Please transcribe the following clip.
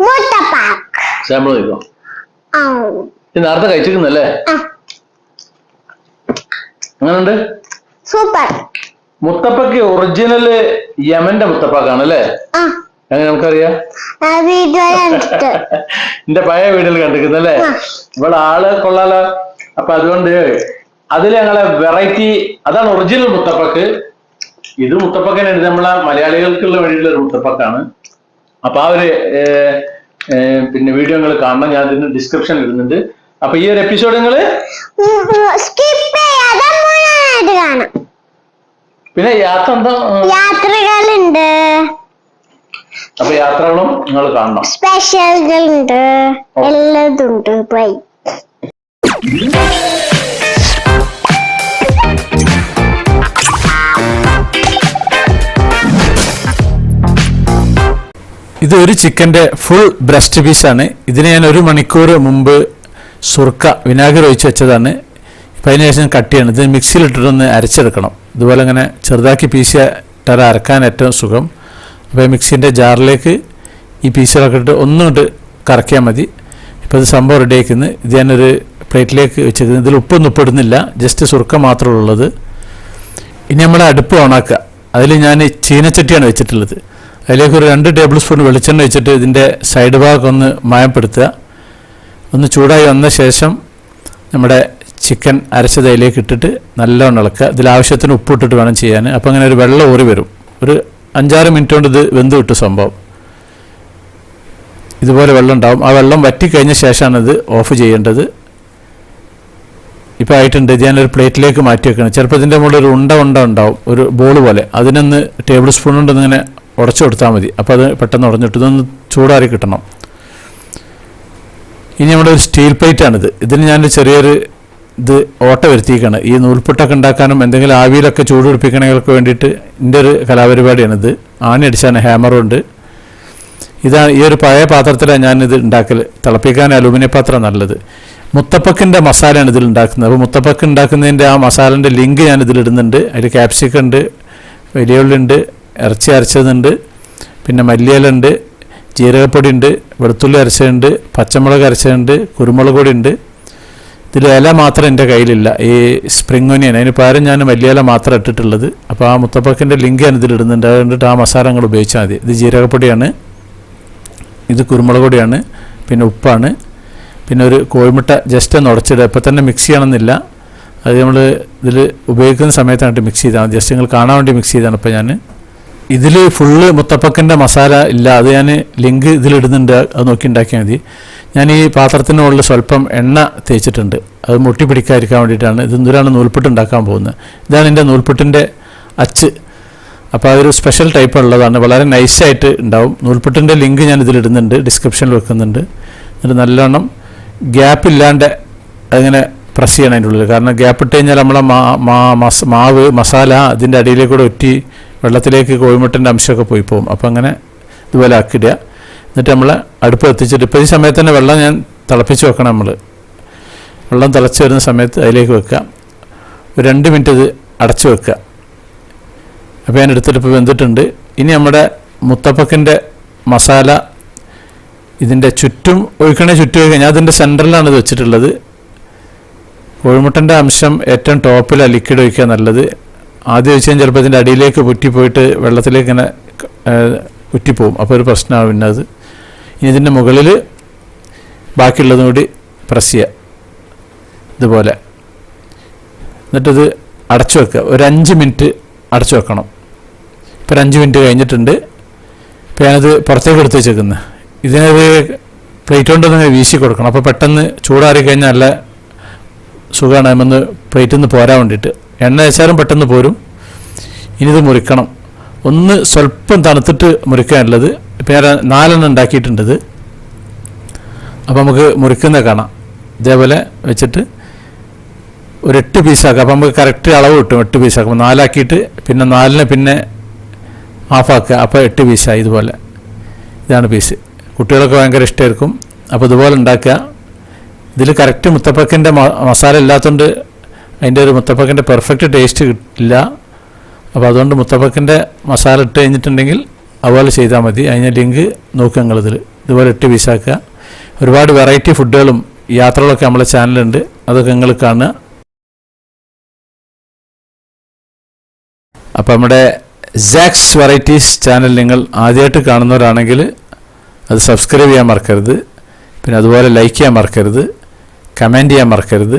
മുട്ടപ്പാക്ക് sample കഴിക്കോ ഇത് നേരത്തെ കഴിച്ചിരിക്കുന്നല്ലേ അങ്ങനുണ്ട് സൂപ്പർ മുത്തപ്പക്ക് ഒറിജിനൽ യമന്റെ മുത്തപ്പാക്കാണ് അല്ലേ അങ്ങനെ നമുക്കറിയാം? എന്റെ പഴയ വീട്ടിൽ കണ്ടിരിക്കുന്നല്ലേ. ഇവിടെ ആൾ കൊള്ളാലോ. അപ്പൊ അതുകൊണ്ട് അതിൽ ഞങ്ങളെ വെറൈറ്റി അതാണ് ഒറിജിനൽ മുത്തപ്പക്ക്. ഇത് മുത്തപ്പക്കനെ നമ്മളെ മലയാളികൾക്കുള്ള വഴിയുള്ള ഒരു മുത്തപ്പക്കാണ്. അപ്പൊ ആ ഒരു പിന്നെ വീഡിയോ നിങ്ങൾ കാണണം. ഞാൻ ഇതിന് ഡിസ്ക്രിപ്ഷൻ ഇടുന്നുണ്ട്. അപ്പൊ ഈ ഒരു എപ്പിസോഡ് നിങ്ങൾ പിന്നെ യാത്ര എന്താ യാത്രകളുണ്ട്. അപ്പൊ യാത്രകളും നിങ്ങൾ കാണണം. സ്പെഷ്യലുകളുണ്ട് ഓ. എല്ലാതുണ്ട്. ബൈ ഇത് ഒരു ചിക്കന്റെ ഫുൾ ബ്രസ്റ്റ് പീസാണ് ഇതിന് ഞാൻ ഒരു മണിക്കൂർ മുമ്പ് സുർക്ക വിനാഗിരി ഒഴിച്ച് വെച്ചതാണ്. ഇപ്പം അതിന് ശേഷം കട്ട് ചെയ്യണം. ഇത് മിക്സിയിലിട്ടിട്ടൊന്ന് അരച്ചെടുക്കണം. ഇതുപോലെ ഇങ്ങനെ ചെറുതാക്കി ടറ അരക്കാൻ ഏറ്റവും സുഖം. അപ്പോൾ മിക്സിന്റെ ജാറിലേക്ക് ഈ പീസുകളൊക്കെ ഇട്ട് ഒന്നുകൊണ്ട് കറക്കിയാൽ മതി. ഇപ്പോൾ ഇത് സംഭവം റെഡി ആക്കുന്നത് ഇത് ഞാനൊരു പ്ലേറ്റിലേക്ക് വെച്ചേക്കുന്നത് ഇതിൽ ഉപ്പൊന്നും ഉപ്പിടുന്നില്ല ജസ്റ്റ് സുർക്ക മാത്രമേ ഉള്ളത്. ഇനി നമ്മൾ അടുപ്പ് ഓണാക്കുക. അതിൽ ഞാൻ ചീനച്ചട്ടിയാണ് വെച്ചിട്ടുള്ളത്. അതിലേക്ക് ഒരു രണ്ട് ടേബിൾ സ്പൂൺ വെളിച്ചെണ്ണ വെച്ചിട്ട് ഇതിന്റെ സൈഡ് ഭാഗം ഒന്ന് മയപ്പെടുത്തുക. ഒന്ന് ചൂടായി വന്ന ശേഷം നമ്മുടെ ചിക്കൻ അരച്ചത് അതിലേക്ക് ഇട്ടിട്ട് നല്ലോണം ഇളക്കുക. ഇതിൽ ആവശ്യത്തിന് ഉപ്പ് ഇട്ടിട്ട് വേണം ചെയ്യാൻ. അപ്പോൾ അങ്ങനെ ഒരു വെള്ളം ഊറി വരും. ഒരു അഞ്ചാറ് മിനിറ്റ് കൊണ്ട് ഇത് വെന്ത് കിട്ടും സംഭവം. ഇതുപോലെ വെള്ളം ഉണ്ടാവും. ആ വെള്ളം വറ്റിക്കഴിഞ്ഞ ശേഷമാണ് ഇത് ഓഫ് ചെയ്യേണ്ടത്. ഇപ്പോൾ ആയിട്ടുണ്ട്. ഇത് ഞാനൊരു പ്ലേറ്റിലേക്ക് മാറ്റി വെക്കണം. ചിലപ്പോൾ ഇതിന്റെ മുകളിൽ ഒരു ഉണ്ട ഉണ്ട ഉണ്ടാവും. ഒരു ബോൾ പോലെ. അതിനൊന്ന് ടേബിൾ സ്പൂൺ കൊണ്ട് ഇങ്ങനെ ഉടച്ചു കൊടുത്താൽ മതി. അപ്പോൾ അത് പെട്ടെന്ന് ഉടഞ്ഞിട്ട് ഇതൊന്ന് ചൂടാറി കിട്ടണം. ഇനി നമ്മുടെ ഒരു സ്റ്റീൽ പ്ലേറ്റാണിത്. ഇതിന് ഞാനൊരു ചെറിയൊരു ഇത് ഓട്ട വരുത്തിയിരിക്കുകയാണ്. ഈ നൂൽപ്പൊട്ടൊക്കെ ഉണ്ടാക്കാനും എന്തെങ്കിലും ആവിയിലൊക്കെ ചൂട് പിടിപ്പിക്കണങ്ങൾക്ക് വേണ്ടിയിട്ട് എന്റെ ഒരു കലാപരിപാടിയാണിത്. ആണി അടിച്ചാണ് ഹാമറുണ്ട് ഇതാണ് ഈ ഒരു പഴയ പാത്രത്തിലാണ് ഞാനിത് ഉണ്ടാക്കൽ തിളപ്പിക്കാൻ അലൂമിനിയം പാത്രം നല്ലത്. മുത്തപ്പക്കിന്റെ മസാലയാണ് ഇതിൽ ഉണ്ടാക്കുന്നത്. അപ്പോൾ മുത്തപ്പക്ക് ഉണ്ടാക്കുന്നതിന്റെ ആ മസാലന്റെ ലിങ്ക് ഞാൻ ഇതിലിടുന്നുണ്ട് അതിൽ ക്യാപ്സിക്കം വലിയ ഉള്ളുണ്ട് ഇറച്ചി അരച്ചതുണ്ട് പിന്നെ മല്ലിയിലുണ്ട് ജീരകപ്പൊടി ഉണ്ട് വെളുത്തുള്ളി അരച്ചതുണ്ട് പച്ചമുളക് അരച്ചതുണ്ട് കുരുമുളക് പൊടി ഉണ്ട് ഇതിൽ ഇല മാത്രം എന്റെ കയ്യിലില്ല. ഈ സ്പ്രിംഗ് ഒനിയൻ അതിന് പകരം ഞാൻ മല്ലിയില മാത്രം ഇട്ടിട്ടുള്ളത്. അപ്പോൾ ആ മുത്തപ്പക്കിന്റെ ലിങ്ക് ഞാൻ ഇതിലിടുന്നുണ്ട് അത് കണ്ടിട്ട് ആ മസാല ഉപയോഗിച്ചാൽ മതി. ഇത് ജീരകപ്പൊടിയാണ് ഇത് കുരുമുളക് പൊടിയാണ് പിന്നെ ഉപ്പാണ് പിന്നെ ഒരു കോഴിമുട്ട ജസ്റ്റ് ഒന്ന് ഉടച്ചിടുക. ഇപ്പം തന്നെ മിക്സ് ചെയ്യണമെന്നില്ല. അത് നമ്മൾ ഇതിൽ ഉപയോഗിക്കുന്ന സമയത്താണ് മിക്സ് ചെയ്താൽ മതി. ജസ്റ്റ് നിങ്ങൾ കാണാൻ വേണ്ടി മിക്സ് ചെയ്താണ് ഇപ്പോൾ ഞാൻ. ഇതിൽ ഫുള്ള് മുത്തപ്പക്കന്റെ മസാല ഇല്ല. അത് ഞാൻ ലിങ്ക് ഇതിലിടുന്നുണ്ട്. അത് നോക്കി ഉണ്ടാക്കിയാൽ മതി. ഞാൻ ഈ പാത്രത്തിനുള്ളിൽ സ്വല്പം എണ്ണ തേച്ചിട്ടുണ്ട്. അത് മുട്ടി പിടിക്കാതിരിക്കാൻ വേണ്ടിയിട്ടാണ്. ഇത് എന്തിനാണ് നൂൽപുട്ട് ഉണ്ടാക്കാൻ പോകുന്നത്? ഇതാണ് എന്റെ നൂൽപുട്ടിന്റെ അച്ച്. അപ്പോൾ അതൊരു സ്പെഷ്യൽ ടൈപ്പ് ഉള്ളതാണ്. വളരെ നൈസായിട്ട് ഉണ്ടാവും. നൂൽപുട്ടിന്റെ ലിങ്ക് ഞാൻ ഇതിലിടുന്നുണ്ട്. ഡിസ്ക്രിപ്ഷനിൽ വെക്കുന്നുണ്ട്. എന്നിട്ട് നല്ലോണം ഗ്യാപ്പ് ഇല്ലാണ്ട് അതിങ്ങനെ പ്രസ് ചെയ്യണം അതിന്റെ ഉള്ളിൽ കാരണം ഗ്യാപ്പ് ഇട്ട് കഴിഞ്ഞാൽ നമ്മളെ മാവ് മസാല അതിന്റെ അടിയിലേക്കൂടെ ഒറ്റി വെള്ളത്തിലേക്ക് കോഴിമുട്ടന്റെ അംശമൊക്കെ പോയി പോകും. അപ്പോൾ അങ്ങനെ ഇതുപോലെ ആക്കിയിടുക. എന്നിട്ട് നമ്മൾ അടുപ്പ് എത്തിച്ചിട്ട് ഇപ്പോൾ ഈ സമയത്ത് തന്നെ വെള്ളം ഞാൻ തിളപ്പിച്ച് വെക്കണം നമ്മൾ വെള്ളം തിളച്ച് വരുന്ന സമയത്ത് അതിലേക്ക് വെക്കുക. ഒരു രണ്ട് മിനിറ്റ് ഇത് അടച്ചു വെക്കുക. അപ്പോൾ ഞാൻ എടുത്തിട്ട് ഇപ്പോൾ വെന്തിട്ടുണ്ട്. ഇനി നമ്മുടെ മുത്തപ്പക്കിന്റെ മസാല ഇതിന്റെ ചുറ്റും ഒഴിക്കണേ ചുറ്റും ഒഴിക്കുക. ഞാൻ അതിന്റെ സെന്ററിലാണ് ഇത് വെച്ചിട്ടുള്ളത്. കോഴിമുട്ടന്റെ അംശം ഏറ്റവും ടോപ്പിലാണ് ലിക്വിഡ് ഒഴിക്കുക നല്ലത്. ആദ്യം വെച്ചാൽ ചിലപ്പോൾ ഇതിന്റെ അടിയിലേക്ക് പൊറ്റിപ്പോയിട്ട് വെള്ളത്തിലേക്ക് ഇങ്ങനെ ഉറ്റിപ്പോവും അപ്പോൾ ഒരു പ്രശ്നമാണ് പിന്നെ അത്. ഇനി ഇതിന്റെ മുകളിൽ ബാക്കിയുള്ളതും കൂടി പ്രസ് ചെയ്യുക ഇതുപോലെ. എന്നിട്ടത് അടച്ചു വെക്കുക. ഒരു അഞ്ച് മിനിറ്റ് അടച്ചു വെക്കണം. ഇപ്പോൾ ഒരു അഞ്ച് മിനിറ്റ് കഴിഞ്ഞിട്ടുണ്ട്. ഇപ്പോൾ ഞാനത് പുറത്തേക്ക് എടുത്ത് വെച്ചേക്കുന്നത് ഇതിനത് പ്ലേറ്റ് കൊണ്ടൊന്ന് വീശി കൊടുക്കണം. അപ്പോൾ പെട്ടെന്ന് ചൂടാറി കഴിഞ്ഞാൽ നല്ല സുഖമാണ്. അതിമന്ന് പ്ലേറ്റിൽ നിന്ന് പോരാൻ വേണ്ടിയിട്ട്. എണ്ണ വെച്ചാലും പെട്ടെന്ന് പോരും. ഇനി ഇത് മുറിക്കണം. ഒന്ന് സ്വല്പം തണുത്തിട്ട് മുറിക്കാനുള്ളത്. ഞാൻ നാലെണ്ണം ഉണ്ടാക്കിയിട്ടുണ്ടത് അപ്പോൾ നമുക്ക് മുറിക്കുന്ന കാണാം. ഇതേപോലെ വെച്ചിട്ട് ഒരു എട്ട് പീസാക്കാം അപ്പോൾ നമുക്ക് കറക്റ്റ് അളവ് കിട്ടും. എട്ട് പീസാക്കും നാലാക്കിയിട്ട് പിന്നെ നാലിനെ പിന്നെ ഹാഫാക്കുക അപ്പോൾ എട്ട് പീസായി ഇതുപോലെ. ഇതാണ് പീസ് കുട്ടികളൊക്കെ ഭയങ്കര ഇഷ്ടമായിരിക്കും അപ്പോൾ ഇതുപോലെ ഉണ്ടാക്കുക. ഇതിൽ കറക്റ്റ് മുത്തപ്പക്കിന്റെ മസാല ഇല്ലാത്തതുകൊണ്ട് അതിന്റെ ഒരു മുത്തപ്പക്കിന്റെ പെർഫെക്റ്റ് ടേസ്റ്റ് കിട്ടില്ല അപ്പോൾ അതുകൊണ്ട് മുത്തപ്പക്കിന്റെ മസാല ഇട്ട് കഴിഞ്ഞിട്ടുണ്ടെങ്കിൽ അതുപോലെ ചെയ്താൽ മതി. അതിന് ലിങ്ക് നോക്കുക നിങ്ങളിതിൽ ഇതുപോലെ ഇട്ട് വീസാക്കുക ഒരുപാട് വെറൈറ്റി ഫുഡുകളും യാത്രകളൊക്കെ നമ്മളെ ചാനലുണ്ട് അതൊക്കെ നിങ്ങൾ കാണുക. അപ്പോൾ നമ്മുടെ സാക്സ് വെറൈറ്റീസ് ചാനൽ നിങ്ങൾ ആദ്യമായിട്ട് കാണുന്നവരാണെങ്കിൽ അത് സബ്സ്ക്രൈബ് ചെയ്യാൻ മറക്കരുത്. പിന്നെ അതുപോലെ ലൈക്ക് ചെയ്യാൻ മറക്കരുത്. കമന്റ് ചെയ്യാൻ മറക്കരുത്.